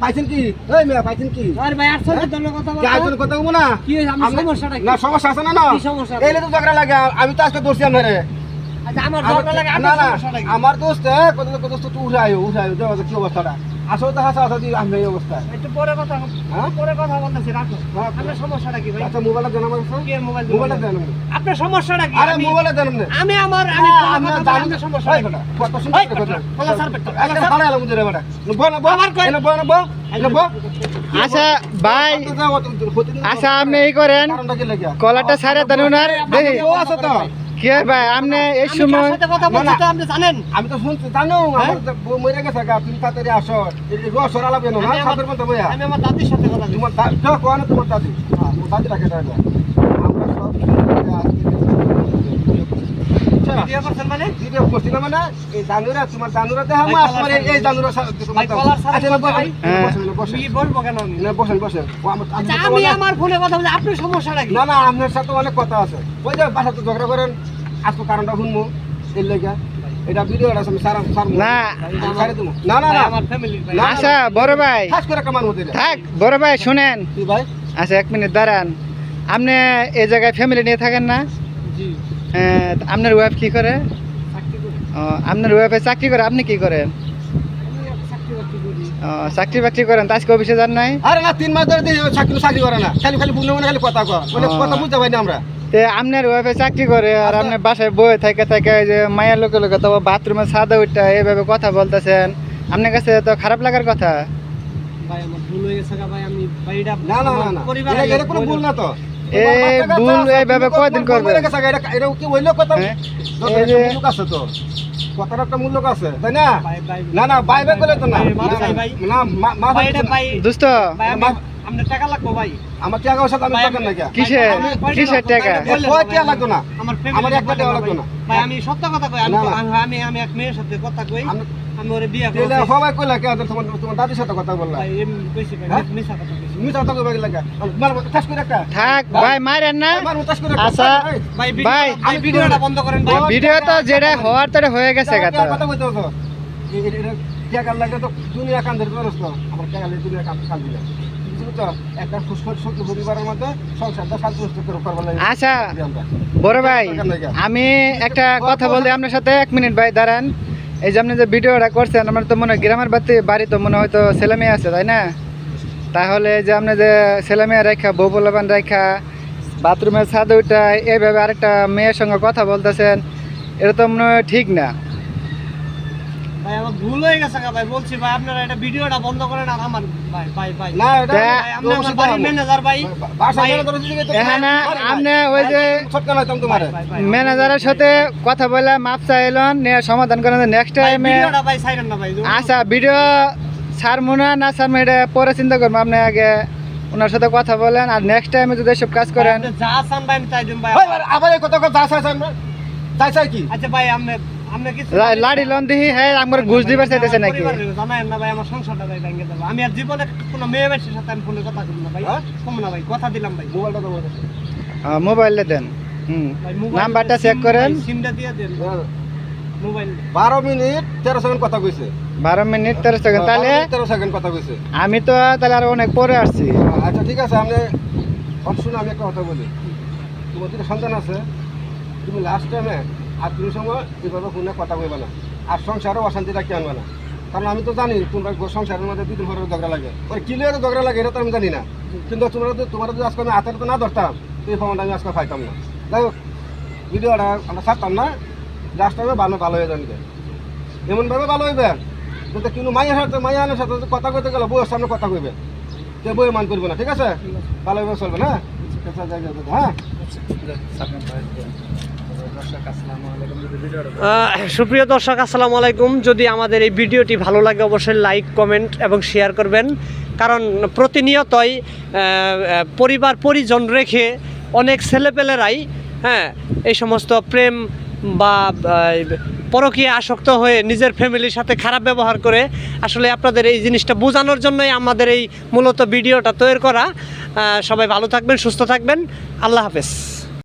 পাইছেন কি? এই মেয়ে পাইছেন কি? আরে ভাই আটশো টাকা কথা কে আইছেন কথা বলব না? কি আমার আমি- সমস্যাটা না সমস্যা আছে না না। কি সমস্যা? এইলে তো ঝগড়া লাগে আমি তো আজকে দোষী আপনারে। আচ্ছা আমার ঝগড়া লাগে না না আমার দোস্ত কত কত দোস্ত তুই আয়ো দেখো কি অবস্থাটা? আমি এই অবস্থা একটু পরে কথা হ্যাঁ? পরে কথা বলতেছি রাখো হ্যাঁ। আপনার সমস্যাটা কি ভাই আচ্ছা মোবাইলটা দেন আমার কাছে কি মোবাইল মোবাইলটা দেন আপনার সমস্যাটা কি আরে আমি- মোবাইলটা দেন আমি আমার আমি হ্যাঁ, জানি আপনার সমস্যা এই বেটা, কথা শুনতে এই কথা। বেটা, স্যার বেটা, একটা ভালো এলাম বুঝে রে বল বল। আমার কই- না, বল। বল। আচ্ছা ভাই আচ্ছা আপনি এই করেন কারণটা কি লাগিয়া? কলারটা সারে দেন উনার দেখি ও আছে তো। কি হয় ভাই? আপনি এই সময় সাথে কথা বলছি। তো আপনি জানেন? আমি তো শুনছি জানো আমার তো বউ মরে গেছে গা তুমি তাড়াতাড়ি আসো। এই যে রস ওরা লাগবে না আমার- সাপের মতো বইয়া। আমি আমার দাদির সাথে কথা তোমার দাদি যাও, কোন তোমার দাদি? হ্যাঁ, তোমার দাদি রাখে দাদা আমরা সব আজকে ভিডিও করছেন মানে? ভিডিও মানে এই জানুরা তোমার জানুরা দেখা এই জানুরা আচ্ছা। বসেন, আমি আমার- আচ্ছা আমার ফোনে কথা আপনার সমস্যাটা না না আপনার সাথে অনেক কথা আছে। ওই যে বাসা তো ঝগড়া করেন আজকে কারণটা শুনব এর লেগে। এটা ভিডিওটা আমি সারা না। দেবো। না না না। আমার ফ্যামিলির ভাই। না। আচ্ছা বড় ভাই। খাস করে কামান হতে রে থাক বড় ভাই শুনেন। কি ভাই? আচ্ছা এক মিনিট দাঁড়ান। আপনি এই জায়গায় ফ্যামিলি নিয়ে থাকেন না? হ্যাঁ, আপনার ওয়াইফ কি করে? চাকরি করি। ও, আপনার ওয়াইফে চাকরি করে আপনি কি করেন? চাকরি বাকরি করেন আজকে অফিসে যান নাই? আরে না তিন মাস ধরে চাকরি চাকরি করে না। খালি খালি বুঝলে মনে খালি কথা কয়। কথা বুঝতে পারি না আমরা। তে আপনার ওয়াইফে চাকরি করে আর আচ্ছা। আপনার বাসায় বয়ে থেকে থেকে যে মায়ের লোকে লোকে তো বাথরুমে সাদা উঠটা এইভাবে কথা বলতেছেন। আপনার কাছে তো খারাপ লাগার কথা? ভাই আমার ভুল হয়ে গেছে ভাই আমি না না না না। পরিবার এটা- এটা কোনো ভুল না তো। এই তোমার বাচ্চা কাচ্চা ভুল এইভাবে কয়দিন করবে? এটা কি হইল কথা? হ্যাঁ? মূল্য আছে তো। কথার একটা মূল্য আছে তাই না? না না বাই বাই করলে তো না। দোস্ত ভাই আমি মা- আপনার টাকা লাগবে ভাই। আমার টাকা আমি ভাই, না। কে কিসের টাকা? কয় টাকা লাগতো না। আমার আমার একটা টাকা লাগতো না। ভাই। আমি সত্য কথা কই। আমি- আমি আমি এক মেয়ের সাথে কথা কই। আমি- আমি ওরে বিয়ে তাহলে সবাই কইলা কে আছে তোমার তোমার দাদির সাথে কথা বললা? ভাই কইছি ভাই হ্যাঁ? মিছা কথা কইছি। মিছা কথা কইবা লাগে? মার টাচ করে একটা। থাক ভাই মারেন না। মার টাচ করে আচ্ছা। ভাই ভাই, ভাই ভিডিওটা বন্ধ করেন ভাই। ভাই, ভিডিও তো যেটা হওয়ার হয়ে গেছে কথা। কথা কইতে হতো এই এই- এটা টাকা লাগে তো? দুনিয়া করছ তো আমার টাকা লাগে দুনিয়া কান কান দিলা। একটা সুস্থ সুস্থ পরিবারের মধ্যে সংসারটা শান্তিপুষ্ট করে করবার লাগে। আচ্ছা। বড় ভাই আমি একটা কথা বলি আপনার সাথে এক মিনিট ভাই দাঁড়ান। এই যে আপনি যে ভিডিওটা করছেন, আমার তো মনে হয় গ্রামের বাড়ি বাড়ি তো মনে হয়তো ছেলেমেয়ে আছে, তাই না? তাহলে যে আপনি যে ছেলেমেয়ে রেখা, বউ বলবান রেখা, বাথরুমের ছাদ উঠা, এইভাবে আরেকটা মেয়ের সঙ্গে কথা বলতেছেন, এটা তো মনে হয় ঠিক না। ভাই আমার ভুল হয়ে গেছে ভাই বলছি ভাই আপনারা এটা ভিডিওটা বন্ধ করেন আর আমার ভাই ভাই ভাই। না এটা আপনি আমার বাড়ির ম্যানেজার ভাই এখানে আপনি ওই যে তোমারে। ম্যানেজারের সাথে কথা বলে মাপ চাইলেন নিয়ে সমাধান করেন নেক্সট টাইমে ভিডিওটা ভাই সাইরেন না ভাই আচ্ছা ভিডিও ছাড়বো না না ছাড়বো এটা পরে চিন্তা করব। আপনি আগে ওনার সাথে কথা বলেন আর নেক্সট টাইমে যদি এসব কাজ করেন। যা চান ভাই আমি তাই দিন ভাই। আবার- এই কথা যাই চাই চাই কি? আচ্ছা ভাই লা- লাড়ি লন দিহি হ্যাঁ আমার ঘুষ দিবার চাইতেছে নাকি? পরিবারের না ভাই আমার সংসারটা ভাই ভেঙে দেবো। আমি আর জীবনে কোনো মেয়ে বেশির সাথে আমি ফোনে কথা বলব না ভাই। হ্যাঁ? কম না ভাই কথা দিলাম ভাই। মোবাইলটা তোমার কাছে মোবাইলে দেন। হুম। নাম্বারটা চেক করেন। সিমটা দিয়ে দেন। হ্যাঁ। মোবাইল বারো মিনিট তেরো সেকেন্ড কথা কইছে। বারো মিনিট তেরো সেকেন্ড। তাহলে তেরো সেকেন্ড কথা কইছে। আমি তো তাহলে আর অনেক পরে আসছি। আচ্ছা ঠিক আছে আপনি অন শুনে আমি একটা কথা বলি। তোমার দুটো সন্তান আছে তুমি লাস্ট টাইমে আর তুমি সময় এভাবে ফোনে কথা কইবে না। আর সংসারও অশান্তি রাখতে আনবে না। কারণ আমি তো জানি তোমরা গো- সংসারের মধ্যে দুদিন পরে ঝগড়া লাগে। ওই ক্লিয়ারে ঝগড়া লাগে এটা তো আমি জানি না। কিন্তু তোমরা তো তোমার যদি আজকে আমি হাতের তো না ধরতাম এই ফোনটা আমি আজকে পাইতাম না। যাই হোক ভিডিওটা আমরা ছাড়তাম না। লাস্ট টাইমে ভালো ভালো হয়ে যাবে এমনভাবে ভালো হইবে যাতে কিন্তু মায়ের সাথে মায়ের সাথে যদি কথা কইতে গেলে বউয়ের সামনে কথা কইবে। কে বই মান করবে না ঠিক আছে? ভালোভাবে চলবে না? হ্যাঁ? সুপ্রিয় দর্শক, আসসালামু আলাইকুম। যদি আমাদের এই ভিডিওটি ভালো লাগে, অবশ্যই লাইক, কমেন্ট এবং শেয়ার করবেন। কারণ প্রতিনিয়তই পরিবার, পরিজন রেখে অনেক ছেলেপেলেরাই হ্যাঁ এই সমস্ত প্রেম বা পরকীয় আসক্ত হয়ে নিজের ফ্যামিলির সাথে খারাপ ব্যবহার করে আসলে আপনাদের এই জিনিসটা বোঝানোর জন্যই আমাদের এই মূলত ভিডিওটা তৈরি করা। সবাই ভালো থাকবেন, সুস্থ থাকবেন। আল্লাহ হাফেজ।